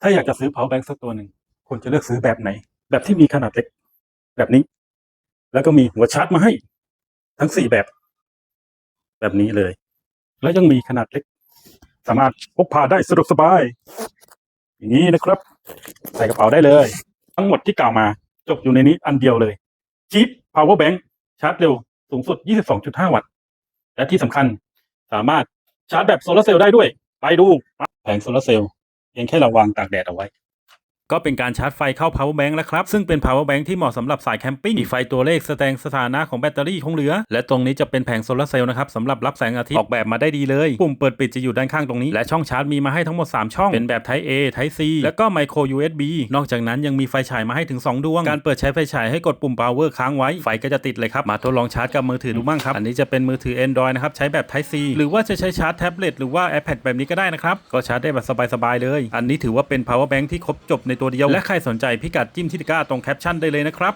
ถ้าอยากจะซื้อ power bank สักตัวหนึ่งควรจะเลือกซื้อแบบไหน แบบที่มีขนาดเล็ก แบบนี้ แล้วก็มีหัวชาร์จมาให้ ทั้งสี่แบบ แบบนี้เลย แล้วยังมีขนาดเล็ก สามารถพกพาได้สะดวกสบาย อย่างนี้นะครับ ใส่กระเป๋าได้เลย ทั้งหมดที่กล่าวมา จบอยู่ในนี้อันเดียวเลยจี๊ป power bank ชาร์จเร็วสูงสุด 22.5 วัตต์ และที่สำคัญสามารถชาร์จแบบโซลาร์เซลล์ได้ด้วย ไปดูแผงโซลาร์เซลล์ พียงแค่เราวางตากแดดเอาไว้ ก็เป็นการชาร์จไฟเข้า power bank แล้วครับ ซึ่งเป็น power bank ที่เหมาะสำหรับสายแคมปิ้งมีไฟตัวเลขแสดงสถานะของแบตเตอรี่คงเหลือ และตรงนี้จะเป็นแผงโซลาร์เซลล์นะครับสำหรับรับแสงอาทิตย์ออกแบบมาได้ดีเลย ปุ่มเปิดปิดจะอยู่ด้านข้างตรงนี้ และช่องชาร์จมีมาให้ทั้งหมด 3 ช่อง เป็นแบบ Type A Type C แล้วก็ micro USB นอกจากนั้นยังมีไฟฉายมาให้ถึง 2 ดวง การเปิดใช้ไฟฉายให้กดปุ่ม power ค้างไว้ไฟก็จะติดเลยครับมาทดลองชาร์จกับมือถือดูบ้างครับอันนี้จะเป็นมือถือ Android นะครับใช้แบบ Type C หรือว่าจะใช้ชาร์จแท็บเล็ตหรือว่า iPad แบบนี้ก็ได้นะครับก็ชาร์จได้แบบสบายๆเลย อันนี้ถือว่าเป็น power bank ที่ครบจบในตัวเดียว และใครสนใจพิกัดจิ้มที่ตะกร้าตรงแคปชั่นได้เลยนะครับ